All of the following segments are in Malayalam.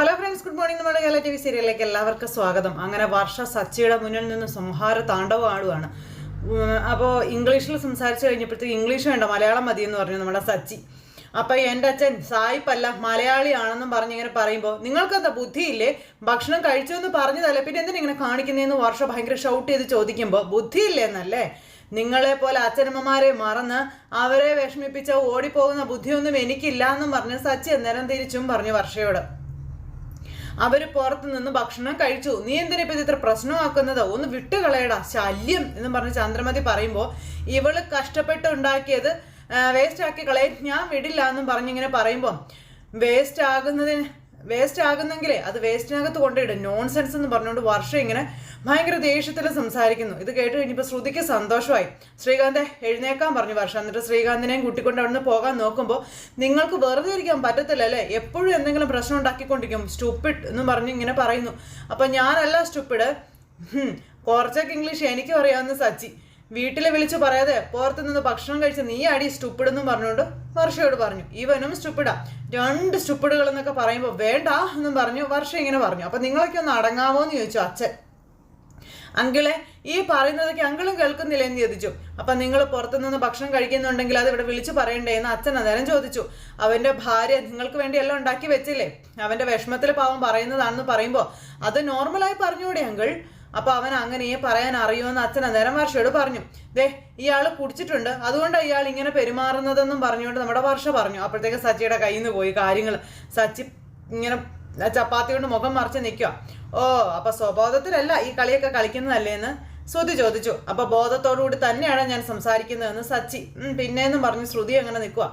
ഹലോ ഫ്രണ്ട്സ് ഗുഡ് മോർണിംഗ് നമ്മുടെ കേരള ടി വി സീരിയലിലേക്ക് എല്ലാവർക്കും സ്വാഗതം. അങ്ങനെ വർഷ സച്ചിയുടെ മുന്നിൽ നിന്ന് സംഹാര താണ്ഡവം ആടുവാണ്. അപ്പോൾ ഇംഗ്ലീഷിൽ സംസാരിച്ചു കഴിഞ്ഞപ്പോഴത്തേക്ക് ഇംഗ്ലീഷ് വേണ്ട മലയാളം മതി എന്ന് പറഞ്ഞു നമ്മുടെ സച്ചി. അപ്പൊ എന്റെ അച്ഛൻ സായിപ്പല്ല മലയാളിയാണെന്നും പറഞ്ഞ് ഇങ്ങനെ പറയുമ്പോൾ നിങ്ങൾക്കെന്താ ബുദ്ധിയില്ലേ? ഭക്ഷണം കഴിച്ചു എന്ന് പറഞ്ഞതല്ലേ? പിന്നെ എന്തിനാ ഇങ്ങനെ കാണിക്കുന്നതെന്ന് വർഷ ഭയങ്കര ഷൗട്ട് ചെയ്ത് ചോദിക്കുമ്പോൾ ബുദ്ധിയില്ലേ എന്നല്ലേ? നിങ്ങളെ പോലെ അച്ഛനമ്മമാരെ മറന്ന് അവരെ വിഷമിപ്പിച്ച ഓടിപ്പോകുന്ന ബുദ്ധിയൊന്നും എനിക്കില്ല എന്നും പറഞ്ഞ് സച്ചി അന്നേരം തിരിച്ചും പറഞ്ഞു വർഷയോട്. അവർ പുറത്തു നിന്ന് ഭക്ഷണം കഴിച്ചു. നീ എന്തിനാ ഇപ്പൊ ഇത്ര പ്രശ്നമാക്കുന്നത്? ഒന്ന് വിട്ടുകളയടാ ശല്യം എന്ന് പറഞ്ഞ് ചന്ദ്രമതി പറയുമ്പോൾ ഇവൾ കഷ്ടപ്പെട്ട് ഉണ്ടാക്കിയത് വേസ്റ്റ് ആക്കി കളയാൻ ഞാൻ വിടില്ല എന്നും പറഞ്ഞിങ്ങനെ പറയുമ്പോൾ വേസ്റ്റ് ആകുന്നതിന് വേസ്റ്റ് ആകുന്നെങ്കിലേ അത് വേസ്റ്റിനകത്ത് കൊണ്ടിടും നോൺസെൻസ് എന്ന് പറഞ്ഞുകൊണ്ട് വർഷം ഇങ്ങനെ ഭയങ്കര ദേഷ്യത്തിൽ സംസാരിക്കുന്നു. ഇത് കേട്ട് കഴിഞ്ഞപ്പോൾ ശ്രുതിക്ക് സന്തോഷമായി. ശ്രീകാന്തെ എഴുന്നേക്കാൻ പറഞ്ഞു വർഷം. എന്നിട്ട് ശ്രീകാന്തിനെയും കൂട്ടിക്കൊണ്ട് അവിടുന്ന് പോകാൻ നോക്കുമ്പോൾ നിങ്ങൾക്ക് വെറുതെ ഇരിക്കാൻ പറ്റത്തില്ല അല്ലേ? എപ്പോഴും എന്തെങ്കിലും പ്രശ്നം ഉണ്ടാക്കിക്കൊണ്ടിരിക്കും. സ്റ്റുപ്പിഡ് എന്ന് പറഞ്ഞ് ഇങ്ങനെ പറയുന്നു. അപ്പം ഞാനല്ല സ്റ്റുപ്പിഡ് കുറച്ചൊക്കെ ഇംഗ്ലീഷ് എനിക്കും അറിയാവുന്ന സച്ചി. വീട്ടിൽ വിളിച്ചു പറയാതെ പുറത്തു നിന്ന് ഭക്ഷണം കഴിച്ച് നീ അടി സ്റ്റുപ്പിഡ് എന്നും പറഞ്ഞുകൊണ്ട് വർഷയോട് പറഞ്ഞു. ഇവനും സ്റ്റുപ്പിഡാ രണ്ട് സ്റ്റുപ്പിഡുകൾ എന്നൊക്കെ പറയുമ്പോൾ വേണ്ട എന്നും പറഞ്ഞു വർഷ ഇങ്ങനെ പറഞ്ഞു. അപ്പൊ നിങ്ങളൊക്കെ ഒന്ന് അടങ്ങാമോ എന്ന് ചോദിച്ചു അച്ഛൻ. അങ്കിളെ ഈ പറയുന്നതൊക്കെ അങ്കിളും കേൾക്കുന്നില്ല എന്ന് ചോദിച്ചു. അപ്പൊ നിങ്ങൾ പുറത്തുനിന്ന് ഭക്ഷണം കഴിക്കുന്നുണ്ടെങ്കിൽ അത് ഇവിടെ വിളിച്ചു പറയണ്ടേ എന്ന് അച്ഛൻ അന്നേരം ചോദിച്ചു. അവന്റെ ഭാര്യ നിങ്ങൾക്ക് വേണ്ടി എല്ലാം ഉണ്ടാക്കി വെച്ചില്ലേ? അവന്റെ വിഷമത്തിൽ പാവം പറയുന്നതാണെന്ന് പറയുമ്പോൾ അത് നോർമലായി പറഞ്ഞൂടെ അങ്കിൾ? അപ്പോൾ അവൻ അങ്ങനെയേ പറയാൻ അറിയുമെന്ന് അച്ഛൻ അന്നേരം വർഷയോട് പറഞ്ഞു. ദേ ഇയാൾ കുടിച്ചിട്ടുണ്ട്. അതുകൊണ്ട് ഇയാൾ ഇങ്ങനെ പെരുമാറുന്നതെന്നും പറഞ്ഞുകൊണ്ട് നമ്മുടെ വർഷ പറഞ്ഞു. അപ്പോഴത്തേക്ക് സച്ചിയുടെ കയ്യിൽ നിന്ന് പോയി കാര്യങ്ങൾ സച്ചി ഇങ്ങനെ ചപ്പാത്തി കൊണ്ട് മുഖം മറിച്ച് നിൽക്കുക ഓ അപ്പൊ സ്വബോധത്തിലല്ല ഈ കളിയൊക്കെ കളിക്കുന്നതല്ലേ എന്ന് ശ്രുതി ചോദിച്ചു. അപ്പൊ ബോധത്തോടുകൂടി തന്നെയാണ് ഞാൻ സംസാരിക്കുന്നതെന്ന് സച്ചി. പിന്നെയെന്നും പറഞ്ഞ് ശ്രുതി അങ്ങനെ നിൽക്കുക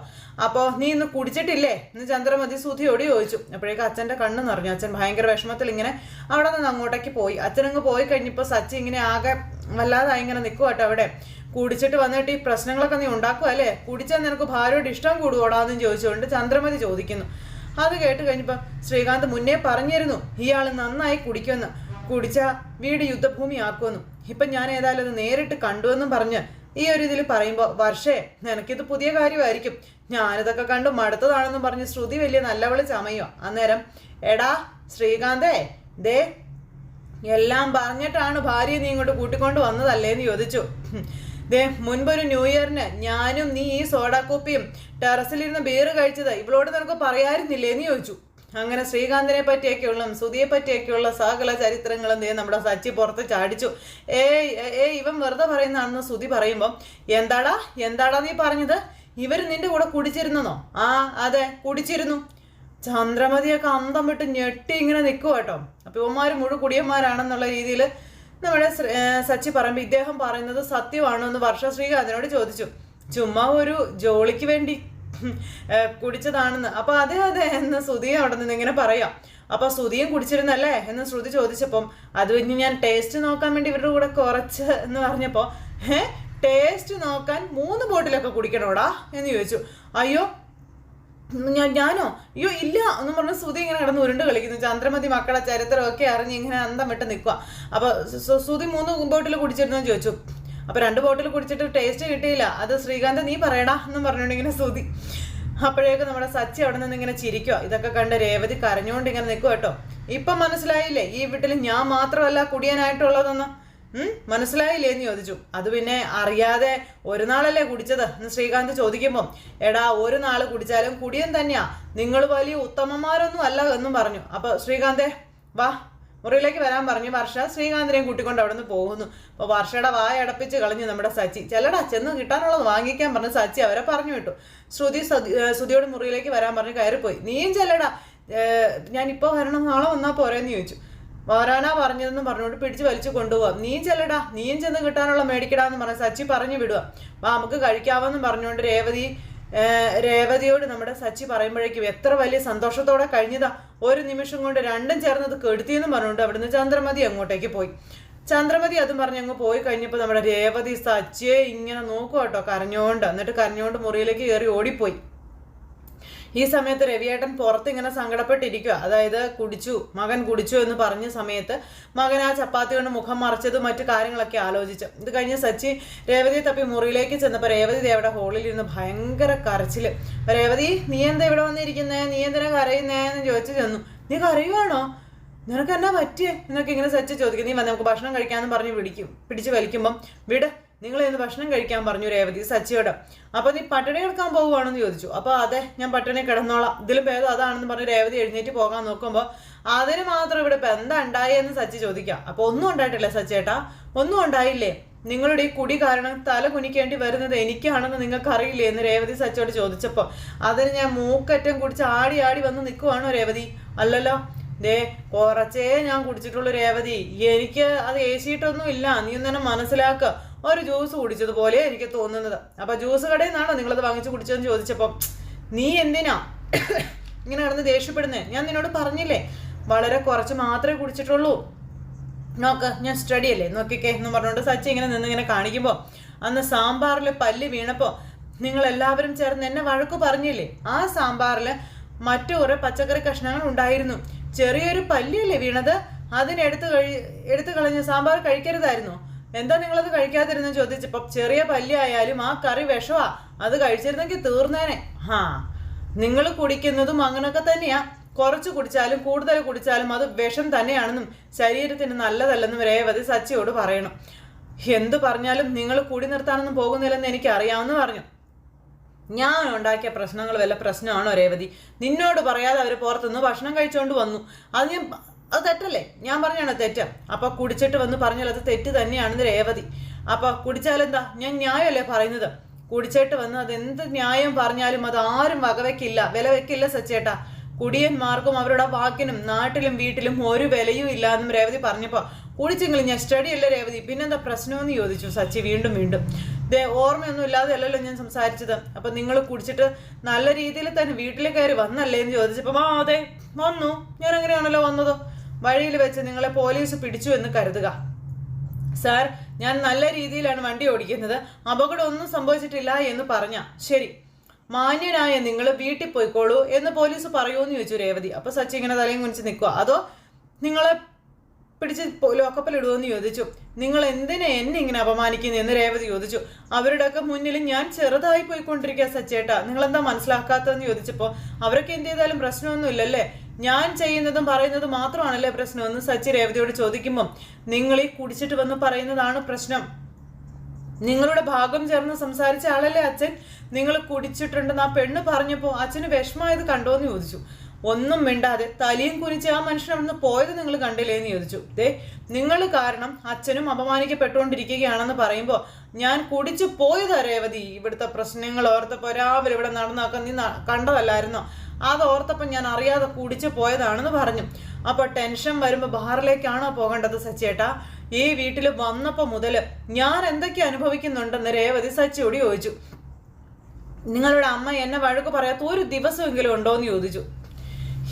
അപ്പോൾ നീ ഇന്ന് കുടിച്ചിട്ടില്ലേ? ഇന്ന് ചന്ദ്രമതി ശ്രുതിയോട് ചോദിച്ചു. അപ്പോഴേക്കും അച്ഛന്റെ കണ്ണ് നിറഞ്ഞു. അച്ഛൻ ഭയങ്കര വിഷമത്തിൽ ഇങ്ങനെ അവിടെ നിന്ന് അങ്ങോട്ടേക്ക് പോയി. അച്ഛനങ്ങ് പോയി കഴിഞ്ഞപ്പോൾ സച്ചി ഇങ്ങനെ ആകെ വല്ലാതായി ഇങ്ങനെ നിൽക്കുക കേട്ടോ അവിടെ. കുടിച്ചിട്ട് വന്നിട്ട് ഈ പ്രശ്നങ്ങളൊക്കെ നീ ഉണ്ടാക്കുക അല്ലേ? കുടിച്ചാൽ നിനക്ക് ഭാര്യയോട് ഇഷ്ടം കൂടുകൂടാന്നും ചോദിച്ചുകൊണ്ട് ചന്ദ്രമതി ചോദിക്കുന്നു. അത് കേട്ട് കഴിഞ്ഞപ്പോൾ ശ്രീകാന്ത് മുന്നേ പറഞ്ഞിരുന്നു ഇയാൾ നന്നായി കുടിക്കുമെന്ന്. കുടിച്ച വീട് യുദ്ധഭൂമി ആക്കുമെന്നും ഇപ്പം ഞാൻ ഏതായാലും അത് നേരിട്ട് കണ്ടുവെന്നും പറഞ്ഞ് ഈ ഒരു ഇതിൽ പറയുമ്പോൾ വർഷേ നിനക്കിത് പുതിയ കാര്യമായിരിക്കും. ഞാനിതൊക്കെ കണ്ടു മടുത്തതാണെന്നും പറഞ്ഞ് ശ്രുതി വലിയ നല്ലവൾ ചമയോ. അന്നേരം എടാ ശ്രീകാന്തേ ദേ എല്ലാം പറഞ്ഞിട്ടാണ് ഭാര്യ നീ ഇങ്ങോട്ട് കൂട്ടിക്കൊണ്ട് വന്നതല്ലേന്ന് ചോദിച്ചു. ദേ മുൻപൊരു ന്യൂ ഇയറിന് ഞാനും നീ ഈ സോഡാ കുപ്പിയും ടെറസിലിരുന്ന് ബീറ് കഴിച്ചത് ഇവളോട് നിനക്ക് പറയാറുന്നില്ലേന്ന് ചോദിച്ചു. അങ്ങനെ ശ്രീകാന്തിനെ പറ്റിയൊക്കെയുള്ള സുധിയെ പറ്റിയൊക്കെയുള്ള സകല ചരിത്രങ്ങളും ദേ നമ്മുടെ സച്ചി പുറത്ത് ചാടിച്ചു. ഏയ് ഏ ഇവൻ വെറുതെ പറയുന്നതാണെന്ന് സുധി പറയുമ്പോൾ എന്താടാ എന്താടാ നീ പറഞ്ഞത്? ഇവർ നിന്റെ കൂടെ കുടിച്ചിരുന്നോ ആ അതെ കുടിച്ചിരുന്നു. ചന്ദ്രമതിയൊക്കെ അന്തം വിട്ട് ഞെട്ടി ഇങ്ങനെ നിൽക്കുക കേട്ടോ. അപ്പൊ ഇവന്മാർ മുഴു കുടിയന്മാരാണെന്നുള്ള രീതിയിൽ നമ്മുടെ സച്ചി പറയുമ്പോൾ ഇദ്ദേഹം പറയുന്നത് സത്യമാണോ എന്ന് വർഷ ശ്രീകാന്തിനോട് ചോദിച്ചു. ചുമ്മാ ഒരു ജോളിക്ക് വേണ്ടി കുടിച്ചതാണെന്ന്. അപ്പൊ അതെ അതെ എന്ന് ശ്രുതിയും അവിടെ നിന്ന് ഇങ്ങനെ പറയാം. അപ്പൊ ശ്രുതിയും കുടിച്ചിരുന്നല്ലേ എന്ന് ശ്രുതി ചോദിച്ചപ്പം അത് കഴിഞ്ഞ് ഞാൻ ടേസ്റ്റ് നോക്കാൻ വേണ്ടി ഇവരുടെ കൂടെ കുറച്ച് എന്ന് പറഞ്ഞപ്പോ ഏഹ് ടേസ്റ്റ് നോക്കാൻ മൂന്ന് ബോട്ടിലൊക്കെ കുടിക്കണോടാ? എന്ന് ചോദിച്ചു. അയ്യോ ഞാൻ ഞാനോ? അയ്യോ ഇല്ല. എന്ന് പറഞ്ഞ സുതി ഇങ്ങനെ കിടന്ന് ഉരുണ്ട് കളിക്കുന്നു. ചന്ദ്രമതി മക്കളെ ചരിത്രമൊക്കെ അറിഞ്ഞ് ഇങ്ങനെ അന്തം വിട്ട് നിൽക്കുക അപ്പൊ സുതി മൂന്ന് ബോട്ടിൽ കുടിച്ചിരുന്നു ചോദിച്ചു. അപ്പൊ രണ്ട് ബോട്ടിൽ കുടിച്ചിട്ട് ടേസ്റ്റ് കിട്ടിയില്ല. അത് ശ്രീകാന്ത് നീ പറയടാ എന്നും പറഞ്ഞുകൊണ്ട് ഇങ്ങനെ ശ്രുതി. അപ്പോഴേക്ക് നമ്മുടെ സച്ചി അവിടെ നിന്ന് ഇങ്ങനെ ചിരിക്കുക ഇതൊക്കെ കണ്ട് രേവതി കരഞ്ഞുകൊണ്ട് ഇങ്ങനെ നിൽക്കുക കേട്ടോ. ഇപ്പൊ മനസ്സിലായില്ലേ? ഈ വീട്ടിൽ ഞാൻ മാത്രമല്ല കുടിയാനായിട്ടുള്ളതെന്ന്. മനസ്സിലായില്ലേ എന്ന് ചോദിച്ചു. അത് പിന്നെ അറിയാതെ ഒരു നാളല്ലേ കുടിച്ചത്? എന്ന് ശ്രീകാന്ത് ചോദിക്കുമ്പോൾ എടാ ഒരു നാൾ കുടിച്ചാലും കുടിയൻ തന്നെയാ. നിങ്ങൾ വലിയ ഉത്തമന്മാരൊന്നും അല്ല എന്നും പറഞ്ഞു. അപ്പൊ ശ്രീകാന്തേ വാ. മുറിയിലേക്ക് വരാൻ പറഞ്ഞു. വർഷ ശ്രീകാന്തിനെയും കൂട്ടിക്കൊണ്ട് അവിടെ നിന്ന് പോകുന്നു. അപ്പോൾ വർഷയുടെ വായ അടപ്പിച്ച് കളഞ്ഞു നമ്മുടെ സച്ചി. ചെല്ലടാ ചെന്ന് കിട്ടാനുള്ളത് വാങ്ങിക്കാൻ പറഞ്ഞു സച്ചി അവരെ പറഞ്ഞു വിട്ടു. ശ്രുതി ശ്രുതിയോട് മുറിയിലേക്ക് വരാൻ പറഞ്ഞ് കയറിപ്പോയി. നീയും ചെല്ലടാ. ഞാനിപ്പോൾ വരണം നാളെ വന്നാൽ പോരെന്ന് ചോദിച്ചു. വരാനാ പറഞ്ഞതെന്ന് പറഞ്ഞുകൊണ്ട് പിടിച്ച് വലിച്ചു കൊണ്ടുപോവാം. നീ ചെല്ലടാ. നീയും ചെന്ന് കിട്ടാനുള്ള മേടിക്കടാന്ന് പറഞ്ഞ സച്ചി പറഞ്ഞു വിടുക വാ നമുക്ക് കഴിക്കാവെന്ന് പറഞ്ഞുകൊണ്ട് രേവതി രേവതിയോട് നമ്മുടെ സച്ചി പറയുമ്പോഴേക്കും എത്ര വലിയ സന്തോഷത്തോടെ കഴിഞ്ഞതാ. ഒരു നിമിഷം കൊണ്ട് രണ്ടും ചേർന്നത് കെടുത്തിയെന്നും പറഞ്ഞുകൊണ്ട് അവിടുന്ന് ചന്ദ്രമതി അങ്ങോട്ടേക്ക് പോയി. ചന്ദ്രമതി അതും പറഞ്ഞ് അങ്ങ് പോയി കഴിഞ്ഞപ്പോൾ നമ്മുടെ രേവതി സച്ചിയെ ഇങ്ങനെ നോക്കുക കേട്ടോ കരഞ്ഞോണ്ട്. എന്നിട്ട് കരഞ്ഞോണ്ട് മുറിയിലേക്ക് കയറി ഓടിപ്പോയി. ഈ സമയത്ത് രവിയേട്ടൻ പുറത്ത് ഇങ്ങനെ സങ്കടപ്പെട്ടിരിക്കുക അതായത് കുടിച്ചു മകൻ കുടിച്ചു എന്ന് പറഞ്ഞ സമയത്ത് മകൻ ആ ചപ്പാത്തി കൊണ്ട് മുഖം മറച്ചതും മറ്റു കാര്യങ്ങളൊക്കെ ആലോചിച്ചു. ഇത് കഴിഞ്ഞ് സച്ചി രേവതി തപ്പി മുറിയിലേക്ക് ചെന്നപ്പോൾ രേവതി ദേവയുടെ ഹോളിൽ ഇരുന്ന് ഭയങ്കര കരച്ചിൽ. രേവതി നീ എന്താ ഇവിടെ വന്നിരിക്കുന്നേ? നീ എന്തിനാ കരയുന്നേ? എന്ന് ചോദിച്ചു ചെന്നു. നീ കരയുവാണോ? നിനക്ക് എന്നാ പറ്റിയേ? എന്നൊക്കെ ഇങ്ങനെ സച്ചി ചോദിക്കും. നീ വന്ന് നമുക്ക് ഭക്ഷണം കഴിക്കാമെന്ന് പറഞ്ഞ് പിടിക്കും പിടിച്ച് വലിക്കുമ്പം വിട് നിങ്ങൾ ഇന്ന് ഭക്ഷണം കഴിക്കാൻ പറഞ്ഞു രേവതി സച്ചിയോട് അപ്പൊ നീ പട്ടിണി കിടക്കാൻ പോകുവാണെന്ന് ചോദിച്ചു. അപ്പൊ അതെ ഞാൻ പട്ടിണി കിടന്നോളാം. ഇതിലും ഭേദം അതാണെന്ന് പറഞ്ഞ് രേവതി എഴുന്നേറ്റ് പോകാൻ നോക്കുമ്പോൾ അതിന് മാത്രം ഇവിടെ ഇപ്പൊ എന്താ ഉണ്ടായെന്ന് സച്ചി ചോദിക്കാം. അപ്പൊ ഒന്നും ഉണ്ടായിട്ടില്ല സച്ചേട്ടാ ഒന്നും ഉണ്ടായില്ലേ? നിങ്ങളുടെ ഈ കുടി കാരണം തല കുനിക്കേണ്ടി വരുന്നത് എനിക്കാണെന്ന് നിങ്ങൾക്ക് അറിയില്ലേ എന്ന് രേവതി സച്ചോട് ചോദിച്ചപ്പോൾ അതിന് ഞാൻ മൂക്കറ്റം കുടിച്ച് ആടി ആടി വന്ന് നിൽക്കുവാണോ രേവതി? അല്ലല്ലോ. ദേ കുറച്ചേ ഞാൻ കുടിച്ചിട്ടുള്ളൂ രേവതി. എനിക്ക് അത് ഏശിയിട്ടൊന്നും ഇല്ല. നീ തന്നെ മനസ്സിലാക്കുക ഒരു ജ്യൂസ് കുടിച്ചതുപോലെ എനിക്ക് തോന്നുന്നത്. അപ്പൊ ജ്യൂസ് കടയിൽ നിന്നാണോ നിങ്ങളത് വാങ്ങിച്ചു കുടിച്ചതെന്ന് ചോദിച്ചപ്പോൾ നീ എന്തിനാ ഇങ്ങനെ കിടന്ന് ദേഷ്യപ്പെടുന്നേ? ഞാൻ നിന്നോട് പറഞ്ഞില്ലേ വളരെ കുറച്ച് മാത്രമേ കുടിച്ചിട്ടുള്ളൂ. നോക്ക് ഞാൻ സ്റ്റഡി അല്ലേ? നോക്കിക്കേ എന്ന് പറഞ്ഞോണ്ട് സച്ചി ഇങ്ങനെ നിന്ന് ഇങ്ങനെ കാണിക്കുമ്പോൾ അന്ന് സാമ്പാറിൽ പല്ല് വീണപ്പോൾ നിങ്ങൾ എല്ലാവരും ചേർന്ന് എന്നെ വഴക്ക് പറഞ്ഞില്ലേ? ആ സാമ്പാറിൽ മറ്റു കുറെ പച്ചക്കറി കഷ്ണങ്ങൾ ഉണ്ടായിരുന്നു. ചെറിയൊരു പല്ലിയല്ലേ വീണത്? അതിനെടുത്ത് കഴി എടുത്തു കളഞ്ഞ് സാമ്പാർ കഴിക്കരുതായിരുന്നു. എന്താ നിങ്ങളത് കഴിക്കാതിരുന്നു ചോദിച്ചപ്പോൾ ചെറിയ പല്ലി ആയാലും ആ കറി വിഷമാ അത് കഴിച്ചിരുന്നെങ്കിൽ തീർന്നേനെ. ഹാ. നിങ്ങൾ കുടിക്കുന്നതും അങ്ങനൊക്കെ തന്നെയാ. കുറച്ച് കുടിച്ചാലും കൂടുതൽ കുടിച്ചാലും അത് വിഷം തന്നെയാണെന്നും ശരീരത്തിന് നല്ലതല്ലെന്നും രേവതി സച്ചിയോട് പറയണം. എന്തു പറഞ്ഞാലും നിങ്ങൾ കുടി നിർത്താനൊന്നും പോകുന്നില്ലെന്ന് എനിക്ക് അറിയാമെന്ന് പറഞ്ഞു. ഞാൻ ഉണ്ടാക്കിയ പ്രശ്നങ്ങൾ വല്ല പ്രശ്നമാണോ രേവതി? നിന്നോട് പറയാതെ അവർ പുറത്തുനിന്ന് ഭക്ഷണം കഴിച്ചുകൊണ്ട് വന്നു. അത് ഞാൻ അത് തെറ്റല്ലേ? ഞാൻ പറഞ്ഞാണ് തെറ്റ്. അപ്പൊ കുടിച്ചിട്ട് വന്ന് പറഞ്ഞാൽ അത് തെറ്റ് തന്നെയാണെന്ന് രേവതി. അപ്പൊ കുടിച്ചാലെന്താ? ഞാൻ ന്യായമല്ലേ പറയുന്നത്? കുടിച്ചിട്ട് വന്ന് അത് എന്ത് ന്യായം പറഞ്ഞാലും അത് ആരും വകവെക്കില്ല. വില വെക്കില്ല സച്ചേട്ടാ. കുടിയന്മാർക്കും അവരുടെ വാക്കിനും നാട്ടിലും വീട്ടിലും ഒരു വിലയും ഇല്ല എന്നും രേവതി പറഞ്ഞപ്പോൾ കുടിച്ചെങ്കിലും ഞാൻ സ്റ്റഡി അല്ലേ രേവതി? പിന്നെന്താ പ്രശ്നമെന്ന് ചോദിച്ചു സച്ചി വീണ്ടും വീണ്ടും. ദേ ഓർമ്മയൊന്നും ഇല്ലാതെ അല്ലല്ലോ ഞാൻ സംസാരിച്ചത്. അപ്പൊ നിങ്ങൾ കുടിച്ചിട്ട് നല്ല രീതിയിൽ തന്നെ വീട്ടിൽ കയറി വന്നല്ലേ എന്ന് ചോദിച്ചപ്പോൾ ആ അതെ വന്നു. ഞാൻ അങ്ങനെയാണല്ലോ വന്നത്? വഴിയിൽ വെച്ച് നിങ്ങളെ പോലീസ് പിടിച്ചു എന്ന് കരുതുക. സാർ ഞാൻ നല്ല രീതിയിലാണ് വണ്ടി ഓടിക്കുന്നത്. അപകടം ഒന്നും സംഭവിച്ചിട്ടില്ല എന്ന് പറഞ്ഞ. ശരി. മാന്യനായ നിങ്ങൾ വീട്ടിൽ പോയിക്കോളൂ എന്ന് പോലീസ് പറയൂന്ന് ചോദിച്ചു രേവതി. അപ്പൊ സച്ചി ഇങ്ങനെ തലയും കുനിച്ച് നിൽക്കുക അതോ നിങ്ങളെ പിടിച്ച് ലോക്കപ്പിൽ ഇടുമെന്ന് ചോദിച്ചു. നിങ്ങൾ എന്തിനെ എന്നെ ഇങ്ങനെ അപമാനിക്കുന്നു? എന്ന് രേവതി ചോദിച്ചു. അവരുടെയൊക്കെ മുന്നിൽ ഞാൻ ചെറുതായി പോയിക്കൊണ്ടിരിക്കുക സച്ചേട്ടാ. നിങ്ങൾ എന്താ മനസ്സിലാക്കാത്തതെന്ന് ചോദിച്ചപ്പോൾ അവരൊക്കെ എന്ത് ചെയ്താലും പ്രശ്നമൊന്നുമില്ലല്ലേ? ഞാൻ ചെയ്യുന്നതും പറയുന്നതും മാത്രമാണല്ലേ പ്രശ്നമെന്ന് സച്ചി രേവതിയോട് ചോദിക്കുമ്പം നിങ്ങൾ ഈ കുടിച്ചിട്ട് വന്ന് പറയുന്നതാണ് പ്രശ്നം. നിങ്ങളുടെ ഭാഗം ചേർന്ന് സംസാരിച്ച ആളല്ലേ അച്ഛൻ? നിങ്ങൾ കുടിച്ചിട്ടുണ്ടെന്ന് ആ പെണ്ണ് പറഞ്ഞപ്പോൾ അച്ഛന് വിഷമായത് കണ്ടോന്ന് ചോദിച്ചു. ഒന്നും മിണ്ടാതെ തലയും കുനിച്ച് ആ മനുഷ്യൻ അവിടുന്ന് പോയത് നിങ്ങൾ കണ്ടില്ലേ എന്ന് ചോദിച്ചു. ദേ നിങ്ങൾ കാരണം അച്ഛനും അപമാനിക്കപ്പെട്ടുകൊണ്ടിരിക്കുകയാണെന്ന് പറയുമ്പോൾ ഞാൻ കുടിച്ചു പോയതാ രേവതി ഇവിടുത്തെ പ്രശ്നങ്ങൾ ഓർത്തപ്പോൾ രാവിലെ ഇവിടെ നടന്നാക്കാൻ നീ കണ്ടതല്ലായിരുന്നോ? അത് ഓർത്തപ്പോൾ ഞാൻ അറിയാതെ കുടിച്ചു പോയതാണെന്ന് പറഞ്ഞു. അപ്പൊ ടെൻഷൻ വരുമ്പോൾ ബാറിലേക്കാണോ പോകേണ്ടത് സച്ചേട്ടാ ഈ വീട്ടിൽ വന്നപ്പോൾ മുതൽ ഞാൻ എന്തൊക്കെ അനുഭവിക്കുന്നുണ്ടെന്ന് രേവതി സച്ചിയോട് ചോദിച്ചു. നിങ്ങളുടെ അമ്മ എന്നെ വഴക്ക് പറയാത്ത ഒരു ദിവസമെങ്കിലും ഉണ്ടോ എന്ന് ചോദിച്ചു.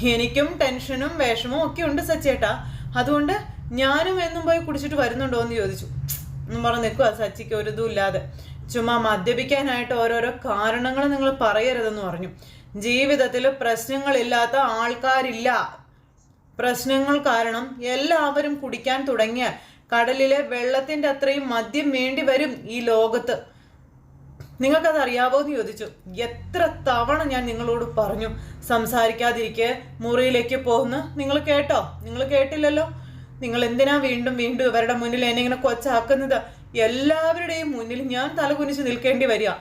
എനിക്കും ടെൻഷനും വിഷമവും ഒക്കെ ഉണ്ട് സച്ചേട്ടാ അതുകൊണ്ട് ഞാനും എന്നും പോയി കുടിച്ചിട്ട് വരുന്നുണ്ടോ എന്ന് ചോദിച്ചു. ഒന്നും പറഞ്ഞ് നിൽക്കുക സച്ചിക്ക് ഒരു ഇതും ഇല്ലാതെ. ചുമ്മാ മദ്യപിക്കാനായിട്ട് ഓരോരോ കാരണങ്ങൾ നിങ്ങൾ പറയരുതെന്ന് പറഞ്ഞു. ജീവിതത്തിൽ പ്രശ്നങ്ങളില്ലാത്ത ആൾക്കാരില്ല. പ്രശ്നങ്ങൾ കാരണം എല്ലാവരും കുടിക്കാൻ തുടങ്ങിയാൽ കടലിലെ വെള്ളത്തിന്റെ അത്രയും മദ്യം വേണ്ടി വരും ഈ ലോകത്ത്. നിങ്ങൾക്കത് അറിയാവോ എന്ന് ചോദിച്ചു. എത്ര തവണ ഞാൻ നിങ്ങളോട് പറഞ്ഞു സംസാരിക്കാതിരിക്കെ മുറിയിലേക്ക് പോകുന്നു നിങ്ങൾ കേട്ടോ? നിങ്ങൾ കേട്ടില്ലല്ലോ? നിങ്ങൾ എന്തിനാ വീണ്ടും വീണ്ടും ഇവരുടെ മുന്നിൽ എന്നെ ഇങ്ങനെ കൊച്ചാക്കുന്നത്? എല്ലാവരുടെയും മുന്നിൽ ഞാൻ തലകുനിച്ച് നിൽക്കേണ്ടി വരിക.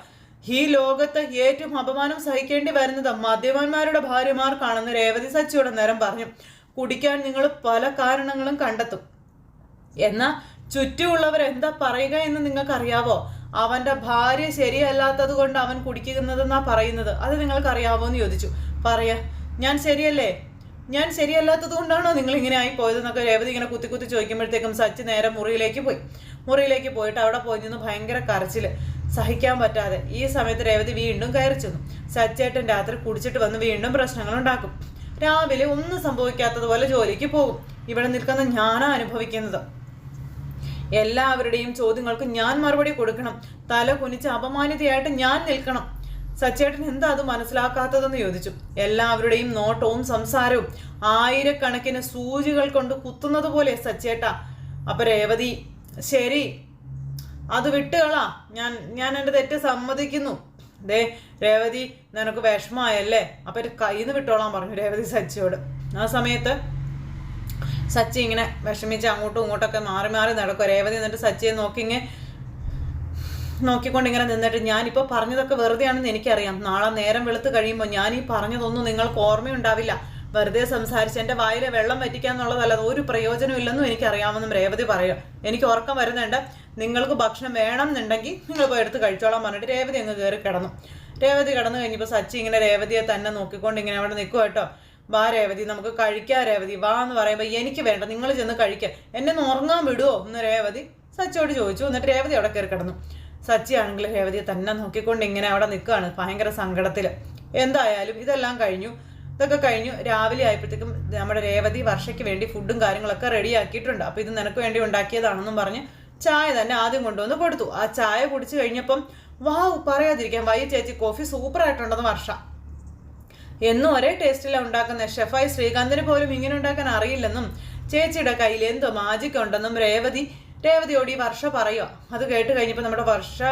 ഈ ലോകത്ത് ഏറ്റവും അപമാനം സഹിക്കേണ്ടി വരുന്നത് മദ്യപന്മാരുടെ ഭാര്യമാർക്കാണെന്ന് രേവതി സച്ചിയുടെ നേരം പറഞ്ഞു. കുടിക്കാൻ നിങ്ങൾ പല കാരണങ്ങളും കണ്ടെത്തും. എന്നാ ചുറ്റുമുള്ളവർ എന്താ പറയുക എന്ന് നിങ്ങൾക്ക് അവന്റെ ഭാര്യ ശരിയല്ലാത്തത് കൊണ്ട് അവൻ കുടിക്കുന്നതെന്നാ പറയുന്നത്. അത് നിങ്ങൾക്ക് അറിയാവോ എന്ന് ചോദിച്ചു. പറയാ ഞാൻ ശരിയല്ലേ? ഞാൻ ശരിയല്ലാത്തത് കൊണ്ടാണോ നിങ്ങൾ ഇങ്ങനെ ആയി പോയതെന്നൊക്കെ രേവതി ഇങ്ങനെ കുത്തി കുത്തി ചോദിക്കുമ്പോഴത്തേക്കും സച്ചി നേരെ മുറിയിലേക്ക് പോയി. മുറിയിലേക്ക് പോയിട്ട് അവിടെ പോയി നിന്ന് ഭയങ്കര കരച്ചിൽ സഹിക്കാൻ പറ്റാതെ. ഈ സമയത്ത് രേവതി വീണ്ടും കയറി ചെന്നു. സച്ചേട്ടൻ രാത്രി കുടിച്ചിട്ട് വന്ന് വീണ്ടും പ്രശ്നങ്ങൾ ഉണ്ടാക്കും രാവിലെ ഒന്നും സംഭവിക്കാത്തതുപോലെ ജോലിക്ക് പോകും. ഇവിടെ നിൽക്കുന്ന ഞാനാ അനുഭവിക്കുന്നത്. എല്ലാവരുടെയും ചോദ്യങ്ങൾക്ക് ഞാൻ മറുപടി കൊടുക്കണം. തല കുനിച്ച് അപമാനിതയായിട്ട് ഞാൻ നിൽക്കണം. സച്ചേട്ടൻ എന്താ അത് മനസ്സിലാക്കാത്തതെന്ന് ചോദിച്ചു. എല്ലാവരുടെയും നോട്ടവും സംസാരവും ആയിരക്കണക്കിന് സൂചികൾ കൊണ്ട് കുത്തുന്നത് പോലെ സച്ചേട്ട. അപ്പൊ രേവതി ശരി. അത് വിട്ടുകളാ. ഞാൻ ഞാൻ എന്റെ തെറ്റ് സമ്മതിക്കുന്നു. ദേ രേവതി നിനക്ക് വിഷമായല്ലേ അപ്പൊ കയ്യിൽ നിന്ന് വിട്ടോളാൻ പറഞ്ഞു രേവതി സച്ചിയോട്. ആ സമയത്ത് സച്ചി ഇങ്ങനെ വിഷമിച്ച് അങ്ങോട്ടും ഇങ്ങോട്ടൊക്കെ മാറി മാറി നടക്കും. രേവതി എന്നിട്ട് സച്ചിയെ നോക്കി ഇങ്ങനെ നോക്കിക്കൊണ്ട് ഇങ്ങനെ നിന്നിട്ട് ഞാനിപ്പോൾ പറഞ്ഞതൊക്കെ വെറുതെയാണെന്ന് എനിക്കറിയാം. നാളെ നേരം വെളുത്ത് കഴിയുമ്പോൾ ഞാൻ ഈ പറഞ്ഞതൊന്നും നിങ്ങൾക്ക് ഓർമ്മയുണ്ടാവില്ല. വെറുതെ സംസാരിച്ച് എന്റെ വായിലെ വെള്ളം വറ്റിക്കാന്നുള്ളതല്ല ഒരു പ്രയോജനം ഇല്ലെന്നും എനിക്കറിയാമെന്നും രേവതി പറയുക. എനിക്ക് ഉറക്കം വരുന്നുണ്ട്. നിങ്ങൾക്ക് ഭക്ഷണം വേണം എന്നുണ്ടെങ്കിൽ നിങ്ങൾ പോയി എടുത്ത് കഴിച്ചോളാൻ പറഞ്ഞിട്ട് രേവതി അങ്ങ് കയറി കിടന്നു. രേവതി കിടന്നു കഴിഞ്ഞപ്പോൾ സച്ചി ഇങ്ങനെ രേവതിയെ തന്നെ നോക്കിക്കൊണ്ട് ഇങ്ങനെ അവിടെ നിൽക്കുക കേട്ടോ. വാ രേവതി നമുക്ക് കഴിക്കാം രേവതി വാ എന്ന് പറയുമ്പോൾ എനിക്ക് വേണ്ട നിങ്ങൾ ചെന്ന് കഴിക്കുക എന്നെ ഒന്ന് ഉറങ്ങാൻ വിടുമോ എന്ന് രേവതി സച്ചിയോട് ചോദിച്ചു. എന്നിട്ട് രേവതി അവിടെ കയറി കിടന്നു. സച്ചി ആണെങ്കിൽ രേവതിയെ തന്നെ നോക്കിക്കൊണ്ട് ഇങ്ങനെ അവിടെ നിൽക്കുകയാണ് ഭയങ്കര സങ്കടത്തിൽ എന്തായാലും ഇതെല്ലാം കഴിഞ്ഞു. ഇതൊക്കെ കഴിഞ്ഞു. രാവിലെ ആയപ്പോഴത്തേക്കും നമ്മുടെ രേവതി വർഷയ്ക്ക് വേണ്ടി ഫുഡും കാര്യങ്ങളൊക്കെ റെഡിയാക്കിയിട്ടുണ്ട് അപ്പോൾ ഇത് നിനക്ക് വേണ്ടി ഉണ്ടാക്കിയതാണെന്നും പറഞ്ഞ് ചായ തന്നെ ആദ്യം കൊണ്ടുവന്ന് കൊടുത്തു. ആ ചായ കുടിച്ചു കഴിഞ്ഞപ്പം വാവ് പറയാതിരിക്കാൻ വൈ ചേച്ചി കോഫി സൂപ്പറായിട്ടുണ്ടെന്ന് വർഷ. എന്നും ഒരേ ടേസ്റ്റിലാണ് ഉണ്ടാക്കുന്ന. ഷെഫായി ശ്രീകാന്തിന് പോലും ഇങ്ങനെ ഉണ്ടാക്കാൻ അറിയില്ലെന്നും ചേച്ചിയുടെ കയ്യിൽ എന്തോ മാജിക് ഉണ്ടെന്നും രേവതി രേവതിയോട് ഈ വർഷ പറയുക അത് കേട്ട് കഴിഞ്ഞപ്പോൾ നമ്മുടെ വർഷ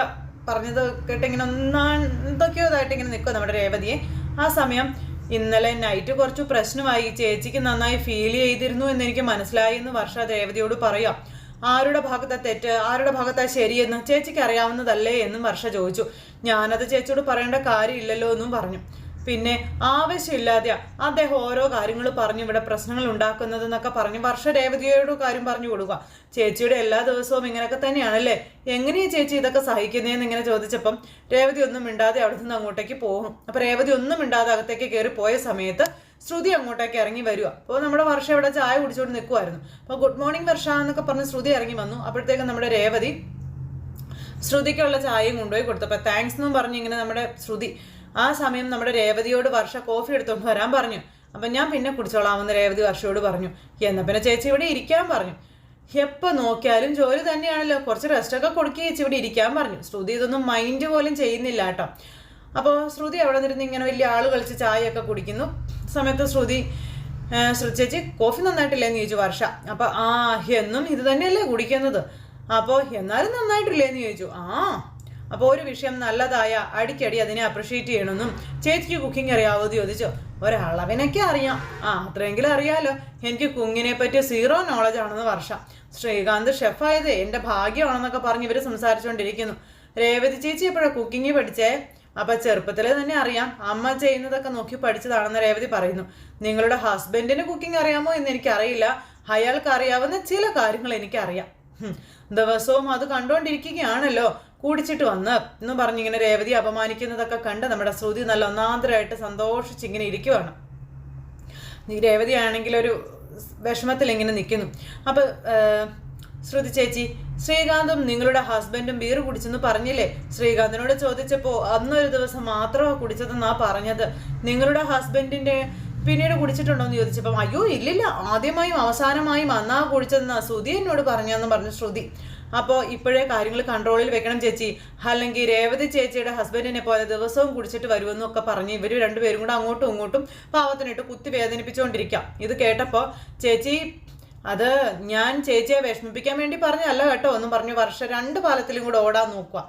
പറഞ്ഞത് കേട്ട് ഇങ്ങനെ ഒന്നാ എന്തൊക്കെയോ ഇതായിട്ട് ഇങ്ങനെ നിൽക്കുക നമ്മുടെ രേവതിയെ. ആ സമയം ഇന്നലെ നൈറ്റ് കുറച്ച് പ്രശ്നമായി. ചേച്ചിക്ക് നന്നായി ഫീൽ ചെയ്തിരുന്നു എന്ന് എനിക്ക് മനസ്സിലായി എന്ന് വർഷ രേവതിയോട് പറയാം ആരുടെ ഭാഗത്താ തെറ്റ്? ആരുടെ ഭാഗത്താ ശരിയെന്ന്? ചേച്ചിക്ക് അറിയാവുന്നതല്ലേ എന്നും വർഷ ചോദിച്ചു. ഞാനത് ചേച്ചിയോട് പറയേണ്ട കാര്യമില്ലല്ലോ എന്നും പറഞ്ഞു. പിന്നെ ആവശ്യമില്ലാതെ അദ്ദേഹം ഓരോ കാര്യങ്ങൾ പറഞ്ഞു ഇവിടെ പ്രശ്നങ്ങൾ ഉണ്ടാക്കുന്നത് എന്നൊക്കെ പറഞ്ഞ്. വർഷ രേവതിയോട് കാര്യം പറഞ്ഞു കൊടുക്കുക. ചേച്ചിയുടെ എല്ലാ ദിവസവും ഇങ്ങനെയൊക്കെ തന്നെയാണല്ലേ? എങ്ങനെയാ ചേച്ചി ഇതൊക്കെ സഹിക്കുന്നതെന്ന് ഇങ്ങനെ ചോദിച്ചപ്പം രേവതി ഒന്നും മിണ്ടാതെ അവിടെ നിന്ന് അങ്ങോട്ടേക്ക് പോകും. അപ്പൊ രേവതി ഒന്നും മിണ്ടാതെ അകത്തേക്ക് കയറി പോയ സമയത്ത് ശ്രുതി അങ്ങോട്ടേക്ക് ഇറങ്ങി വരിക. അപ്പോൾ നമ്മുടെ വർഷ ഇവിടെ ചായ കുടിച്ചുകൊണ്ട് നിൽക്കുമായിരുന്നു അപ്പോൾ ഗുഡ് മോർണിംഗ് വർഷ എന്നൊക്കെ പറഞ്ഞ് ശ്രുതി ഇറങ്ങി വന്നു. അപ്പോഴത്തേക്കും നമ്മുടെ രേവതി ശ്രുതിക്കുള്ള ചായയും കൊണ്ടുപോയി കൊടുത്തു അപ്പോൾ താങ്ക്സ് എന്നും പറഞ്ഞ് ഇങ്ങനെ നമ്മുടെ ശ്രുതി ആ സമയം നമ്മുടെ രേവതിയോട് വർഷ കോഫി എടുത്തുകൊണ്ട് വരാൻ പറഞ്ഞു. അപ്പം ഞാൻ പിന്നെ കുടിച്ചോളാമെന്ന് രേവതി വർഷയോട് പറഞ്ഞു. എന്നാൽ പിന്നെ ചേച്ചി ഇവിടെ ഇരിക്കാൻ പറഞ്ഞു. എപ്പോൾ നോക്കിയാലും ജോലി തന്നെയാണല്ലോ. കുറച്ച് റെസ്റ്റൊക്കെ കൊടുക്കുക ചേച്ചി ഇവിടെ ഇരിക്കാൻ പറഞ്ഞു. ശ്രുതി ഇതൊന്നും മൈൻഡ് പോലും ചെയ്യുന്നില്ല കേട്ടോ. അപ്പോൾ ശ്രുതി അവിടെ നിന്നിരുന്ന് ഇങ്ങനെ വലിയ ആൾ കളിച്ച് ചായയൊക്കെ കുടിക്കുന്നു. സമയത്ത് ശ്രുതി ശ്രുതി ചേച്ചി കോഫി നന്നായിട്ടില്ലേന്ന് ചോദിച്ചു വർഷ. അപ്പോൾ ആ എന്നും ഇത് തന്നെയല്ലേ കുടിക്കുന്നത്. അപ്പോൾ എന്നാലും നന്നായിട്ടില്ലേന്ന് ചോദിച്ചു. ആ അപ്പോൾ ഒരു വിഷയം നല്ലതായ അടിക്കടി അതിനെ അപ്രിഷ്യേറ്റ് ചെയ്യണമെന്നും ചേച്ചിക്ക് കുക്കിംഗ് അറിയാവോ എന്ന് ചോദിച്ചോ. ഒരളവിനൊക്കെ അറിയാം. ആ അത്രയെങ്കിലും അറിയാലോ. എനിക്ക് കുങ്ങിനെ പറ്റിയ സീറോ നോളജ് ആണെന്ന് വർഷം. ശ്രീകാന്ത് ഷെഫായത് എന്റെ ഭാഗ്യമാണെന്നൊക്കെ പറഞ്ഞ് ഇവർ സംസാരിച്ചുകൊണ്ടിരിക്കുന്നു. രേവതി ചേച്ചി എപ്പോഴാണ് കുക്കിംഗ് പഠിച്ചേ? അപ്പൊ ചെറുപ്പത്തിലെ തന്നെ അറിയാം. അമ്മ ചെയ്യുന്നതൊക്കെ നോക്കി പഠിച്ചതാണെന്ന് രേവതി പറയുന്നു. നിങ്ങളുടെ ഹസ്ബൻഡിന് കുക്കിംഗ് അറിയാമോ എന്ന് എനിക്കറിയില്ല. അയാൾക്ക് അറിയാവുന്ന ചില കാര്യങ്ങൾ എനിക്കറിയാം. ദിവസവും അത് കണ്ടുകൊണ്ടിരിക്കുകയാണല്ലോ കൂടിച്ചിട്ട് വന്ന് എന്ന് പറഞ്ഞിങ്ങനെ രേവതി അപമാനിക്കുന്നതൊക്കെ കണ്ട് നമ്മുടെ ശ്രുതി നല്ല ഒന്നാന്തരമായിട്ട് സന്തോഷിച്ച് ഇങ്ങനെ ഇരിക്കുവാണ്. രേവതി ആണെങ്കിൽ ഒരു വിഷമത്തിൽ ഇങ്ങനെ നിൽക്കുന്നു. അപ്പോൾ ശ്രുതി ചേച്ചി ശ്രീകാന്തും നിങ്ങളുടെ ഹസ്ബൻഡും ബീർ കുടിച്ചെന്ന് പറഞ്ഞില്ലേ? ശ്രീകാന്തിനോട് ചോദിച്ചപ്പോൾ അന്നൊരു ദിവസം മാത്രമാണ് കുടിച്ചതെന്നാ പറഞ്ഞത്. നിങ്ങളുടെ ഹസ്ബൻഡിന്റെ പിന്നീട് കുടിച്ചിട്ടുണ്ടോ എന്ന് ചോദിച്ചപ്പം അയ്യോ ഇല്ലില്ല ആദ്യമായും അവസാനമായും അന്നാ കുടിച്ചതെന്നാ ശ്രുതി എന്നോട് പറഞ്ഞതെന്ന് പറഞ്ഞു ശ്രുതി. അപ്പോൾ ഇപ്പോഴേ കാര്യങ്ങൾ കൺട്രോളിൽ വെക്കണം ചേച്ചി. അല്ലെങ്കിൽ രേവതി ചേച്ചിയുടെ ഹസ്ബൻഡിനെ പോലെ ദിവസവും കുടിച്ചിട്ട് വരുമെന്നും ഒക്കെ പറഞ്ഞ് ഇവർ രണ്ടുപേരും കൂടെ അങ്ങോട്ടും ഇങ്ങോട്ടും പാവത്തിനിട്ട് കുത്തി വേദനിപ്പിച്ചുകൊണ്ടിരിക്കാം ഇത് കേട്ടപ്പോൾ ചേച്ചി അത് ഞാൻ ചേച്ചിയെ വിഷമിപ്പിക്കാൻ വേണ്ടി പറഞ്ഞല്ല കേട്ടോ. ഒന്നും പറഞ്ഞു വർഷം രണ്ട് പാലത്തിലും കൂടെ ഓടാൻ നോക്കുക.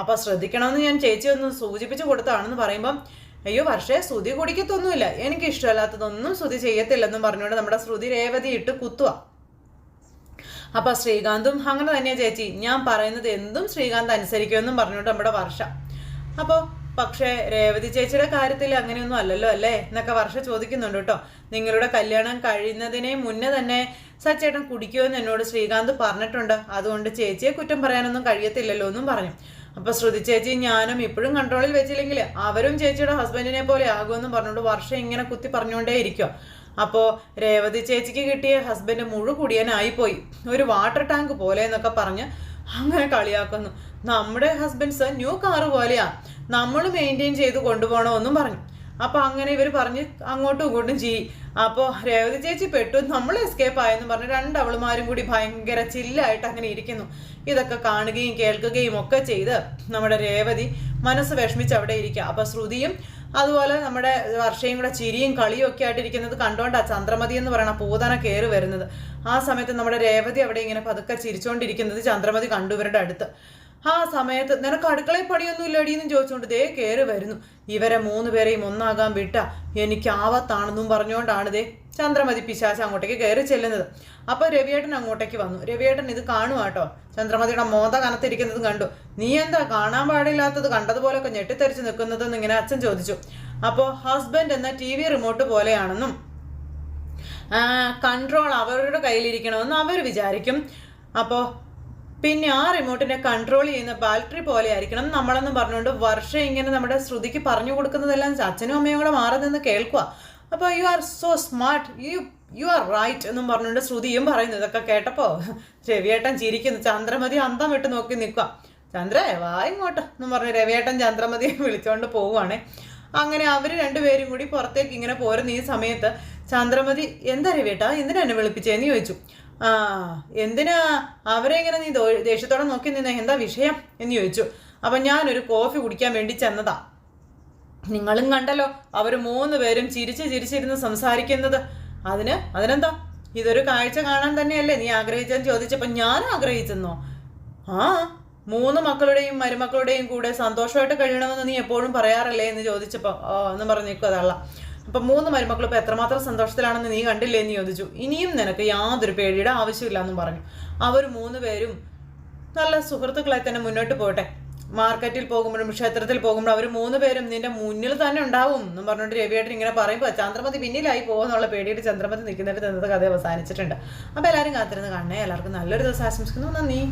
അപ്പോൾ ശ്രദ്ധിക്കണമെന്ന് ഞാൻ ചേച്ചി ഒന്ന് സൂചിപ്പിച്ചു കൊടുത്താണെന്ന് പറയുമ്പം അയ്യോ വർഷേ ശ്രുതി കുടിക്കത്തൊന്നുമില്ല. എനിക്ക് ഇഷ്ടമല്ലാത്തതൊന്നും ശ്രുതി ചെയ്യത്തില്ലെന്നും പറഞ്ഞുകൊണ്ട് നമ്മുടെ ശ്രുതി രേവതി ഇട്ട് കുത്തുക അപ്പൊ ശ്രീകാന്തും അങ്ങനെ തന്നെയാ ചേച്ചി ഞാൻ പറയുന്നത് എന്തും ശ്രീകാന്ത് അനുസരിക്കുമെന്നും പറഞ്ഞുകൊണ്ട് നമ്മുടെ വർഷ. അപ്പോൾ പക്ഷേ രേവതി ചേച്ചിയുടെ കാര്യത്തിൽ അങ്ങനെയൊന്നും അല്ലല്ലോ അല്ലേ? എന്നൊക്കെ വർഷ ചോദിക്കുന്നുണ്ട് കേട്ടോ. നിങ്ങളുടെ കല്യാണം കഴിയുന്നതിനെ മുന്നേ തന്നെ സച്ചേട്ടൻ കുടിക്കുമെന്ന് എന്നോട് ശ്രീകാന്ത് പറഞ്ഞിട്ടുണ്ട്. അതുകൊണ്ട് ചേച്ചിയെ കുറ്റം പറയാനൊന്നും കഴിയത്തില്ലല്ലോ എന്നും പറഞ്ഞു. അപ്പൊ ശ്രുതി ചേച്ചി ഞാനും ഇപ്പോഴും കൺട്രോളിൽ വെച്ചില്ലെങ്കിൽ അവരും ചേച്ചിയുടെ ഹസ്ബൻഡിനെ പോലെ ആകുമെന്നും പറഞ്ഞുകൊണ്ട് വർഷം ഇങ്ങനെ കുത്തി പറഞ്ഞുകൊണ്ടേ ഇരിക്കുക അപ്പോൾ രേവതി ചേച്ചിക്ക് കിട്ടിയ ഹസ്ബൻഡ് മുഴു കുടിയനായിപ്പോയി ഒരു വാട്ടർ ടാങ്ക് പോലെ എന്നൊക്കെ പറഞ്ഞ് അങ്ങനെ കളിയാക്കുന്നു. നമ്മുടെ ഹസ്ബൻഡ്സ് ന്യൂ കാറ് പോലെയാ. നമ്മൾ മെയിന്റെയിൻ ചെയ്ത് കൊണ്ടുപോകണമെന്നും പറഞ്ഞു. അപ്പൊ അങ്ങനെ ഇവർ പറഞ്ഞ് അങ്ങോട്ടും ഇങ്ങോട്ടും ചെയ്യും അപ്പോൾ രേവതി ചേച്ചി പെട്ടു. നമ്മൾ എസ്കേപ്പ് ആയെന്ന് പറഞ്ഞ് രണ്ടവളുമാരും കൂടി ഭയങ്കര ചില്ലായിട്ട് അങ്ങനെ ഇരിക്കുന്നു. ഇതൊക്കെ കാണുകയും കേൾക്കുകയും ഒക്കെ ചെയ്ത് നമ്മുടെ രേവതി മനസ്സ് വിഷമിച്ച് അവിടെ ഇരിക്കുക. അപ്പൊ ശ്രുതിയും അതുപോലെ നമ്മുടെ വർഷയും കൂടെ ചിരിയും കളിയും ഒക്കെ ആയിട്ടിരിക്കുന്നത് കണ്ടോണ്ടാ ചന്ദ്രമതി എന്ന് പറയണ പൂതന കയറി വരുന്നത്. ആ സമയത്ത് നമ്മുടെ രേവതി അവിടെ ഇങ്ങനെ പതുക്കെ ചിരിച്ചുകൊണ്ടിരിക്കുന്നത് ചന്ദ്രമതി കണ്ടു ഇവരുടെ അടുത്ത്. ആ സമയത്ത് നിനക്ക് അടുക്കളയിൽ പണിയൊന്നും ഇല്ലടിയെന്നും ചോദിച്ചുകൊണ്ട് ദേ കയറി വരുന്നു. ഇവരെ മൂന്ന് പേരെയും ഒന്നാകാൻ വിട്ട എനിക്ക് ആവത്താണെന്നും പറഞ്ഞുകൊണ്ടാണ് ദേ ചന്ദ്രമതി പിശാസ് അങ്ങോട്ടേക്ക് കയറി ചെല്ലുന്നത്. അപ്പോൾ രവിയേട്ടൻ അങ്ങോട്ടേക്ക് വന്നു. രവിയേട്ടൻ ഇത് കാണുവാട്ടോ ചന്ദ്രമതിയുടെ മോത കനത്തിരിക്കുന്നത് കണ്ടു. നീ എന്താ കാണാൻ പാടില്ലാത്തത് കണ്ടതുപോലൊക്കെ ഞെട്ടിത്തെറിച്ച് നിൽക്കുന്നതെന്ന് ഇങ്ങനെ അച്ഛൻ ചോദിച്ചു. അപ്പോൾ ഹസ്ബൻഡ് എന്ന ടി വി റിമോട്ട് പോലെയാണെന്നും കൺട്രോൾ അവരുടെ കയ്യിലിരിക്കണമെന്ന് അവർ വിചാരിക്കും. അപ്പോൾ പിന്നെ ആ റിമോട്ടിനെ കൺട്രോൾ ചെയ്യുന്ന ബാറ്ററി പോലെ ആയിരിക്കണം നമ്മളെന്ന് പറഞ്ഞുകൊണ്ട് വർഷം ഇങ്ങനെ നമ്മുടെ ശ്രുതിക്ക് പറഞ്ഞു കൊടുക്കുന്നതെല്ലാം അച്ഛനും അമ്മയും കൂടെ മാറി നിന്ന് കേൾക്കുക അപ്പോൾ you are so smart you you are right എന്നും പറഞ്ഞുകൊണ്ട് ശ്രുതിയും പറയുന്നു. ഇതൊക്കെ കേട്ടപ്പോൾ രവിയേട്ടൻ ചിരിക്കുന്നു. ചന്ദ്രമതി അന്തം വിട്ട് നോക്കി നിൽക്കുക ചന്ദ്ര വാ ഇങ്ങോട്ട് എന്നും പറഞ്ഞ് രവിയേട്ടൻ ചന്ദ്രമതിയെ വിളിച്ചുകൊണ്ട് പോവുകയാണേ അങ്ങനെ അവർ രണ്ടുപേരും കൂടി പുറത്തേക്ക് ഇങ്ങനെ പോരുന്ന ഈ സമയത്ത് ചന്ദ്രമതി എന്താ രവിയേട്ടാ എന്തിനാ എന്നെ വിളിപ്പിച്ചേന്ന് ചോദിച്ചു. ആ എന്തിനാ അവരെ ഇങ്ങനെ നീ ദേഷ്യത്തോടെ നോക്കി നിന്നേ? എന്താ വിഷയം? എന്ന് ചോദിച്ചു. അപ്പം ഞാനൊരു കോഫി കുടിക്കാൻ വേണ്ടി ചെന്നതാ. നിങ്ങളും കണ്ടല്ലോ അവർ മൂന്ന് പേരും ചിരിച്ച് ചിരിച്ചിരുന്ന് സംസാരിക്കുന്നത്. അതിന് അതിനെന്താ? ഇതൊരു കാഴ്ച കാണാൻ തന്നെയല്ലേ നീ ആഗ്രഹിച്ചെന്ന് ചോദിച്ചപ്പോൾ ഞാൻ ആഗ്രഹിച്ചെന്നോ? ആ മൂന്ന് മക്കളുടെയും മരുമക്കളുടെയും കൂടെ സന്തോഷമായിട്ട് കഴിയണമെന്ന് നീ എപ്പോഴും പറയാറല്ലേ എന്ന് ചോദിച്ചപ്പോൾ ഓ എന്ന് പറഞ്ഞു നിൽക്കുക അതള്ള അപ്പം മൂന്ന് മരുമക്കൾ ഇപ്പോൾ എത്രമാത്രം സന്തോഷത്തിലാണെന്ന് നീ കണ്ടില്ലേ എന്ന് ചോദിച്ചു. ഇനിയും നിനക്ക് യാതൊരു പേടിയുടെ ആവശ്യമില്ല എന്നും പറഞ്ഞു. അവർ മൂന്ന് പേരും നല്ല സുഹൃത്തുക്കളായി തന്നെ മുന്നോട്ട് പോട്ടെ. മാർക്കറ്റിൽ പോകുമ്പോഴും ക്ഷേത്രത്തിൽ പോകുമ്പോഴും അവർ മൂന്ന് പേരും നിന്റെ മുന്നിൽ തന്നെ ഉണ്ടാവും എന്ന് പറഞ്ഞുകൊണ്ട് രവിയേട്ടൻ ഇങ്ങനെ പറയുമ്പോൾ ചന്ദ്രമതി പിന്നിലായി പോകുന്നുള്ള പേടിയിട്ട് ചന്ദ്രമതി നിൽക്കുന്നിടത്ത് നിന്നത് കഥ അവസാനിച്ചിട്ടുണ്ട്. അപ്പോൾ എല്ലാവരും കാത്തിരുന്ന് കാണണേ. എല്ലാവർക്കും നല്ലൊരു ദിവസം ആശംസിക്കുന്നു. നന്ദി.